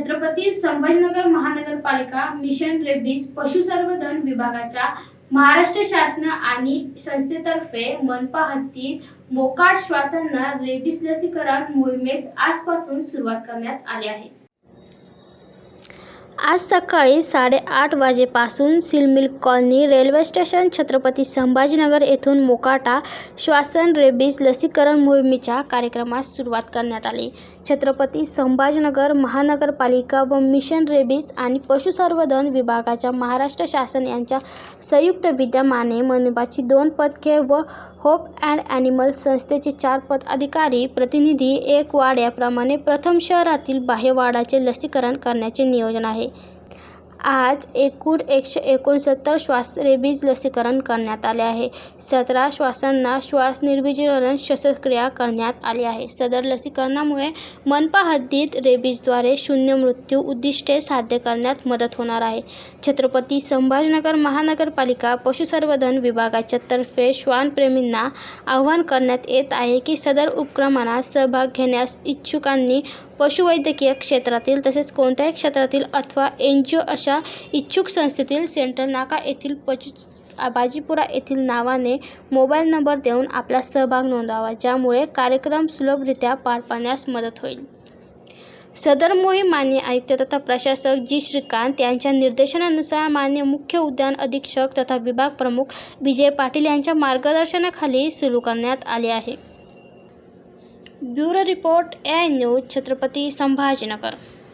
छत्रपती संभाजीनगर महानगरपालिका mission rabies पशुसंवर्धन विभागाच्या महाराष्ट्र शासन आणि संस्थेतर्फे मनपा हद्दीत मोकाट श्वासांना रेबीज लसीकरण मोहिमेस आजपासून सुरुवात करण्यात आली आहे. आज सकाळी साडेआठ वाजेपासून सिलमिल colony railway station Chhatrapati Sambhajinagar येथून मोकाटा श्वासन रेबीज लसीकरण मोहिमेच्या कार्यक्रमास सुरुवात करण्यात आली. छत्रपती संभाजीनगर महानगरपालिका व मिशन रेबीज आणि पशुसंवर्धन विभागाच्या महाराष्ट्र शासन यांच्या संयुक्त विद्यमाने मनपाची दोन पदके व होप अँड ॲनिमल संस्थेचे चार पद अधिकारी प्रतिनिधी एक वार्ड याप्रमाणे प्रथम शहरातील बाह्यवाडाचे लसीकरण करण्याचे नियोजन आहे. आज एकूण एकशे एकोणसत्तर श्वास रेबीज लसीकरण करण्यात आले आहे. सतरा श्वासांना श्वास निर्विजीकरण शस्त्रक्रिया करण्यात आली आहे. सदर लसीकरणामुळे मनपा हद्दीत रेबीजद्वारे शून्य मृत्यू उद्दिष्टे साध्य करण्यात मदत होणार आहे. छत्रपती संभाजीनगर महानगरपालिका पशुसंवर्धन विभागाच्या तर्फे श्वानप्रेमींना आवाहन करण्यात येत आहे की सदर उपक्रमात सहभाग घेण्यास इच्छुकांनी पशुवैद्यकीय क्षेत्रातील तसेच कोणत्याही क्षेत्रातील अथवा एन जी ओ अशा इच्छुक संस्थेतील सेंट्रल नाका येथील पशु बाजीपुरा येथील नावाने मोबाईल नंबर देऊन आपला सहभाग नोंदवावा ज्यामुळे कार्यक्रम सुलभरित्या पार पाडण्यास मदत होईल. सदर मोहीम मान्य आयुक्त तथा प्रशासक जी. श्रीकांत यांच्या निर्देशनानुसार मान्य मुख्य उद्यान अधीक्षक तथा विभाग प्रमुख विजय पाटील यांच्या मार्गदर्शनाखाली सुरू करण्यात आले आहे. Bureau report A news Chhatrapati Sambhajinagar.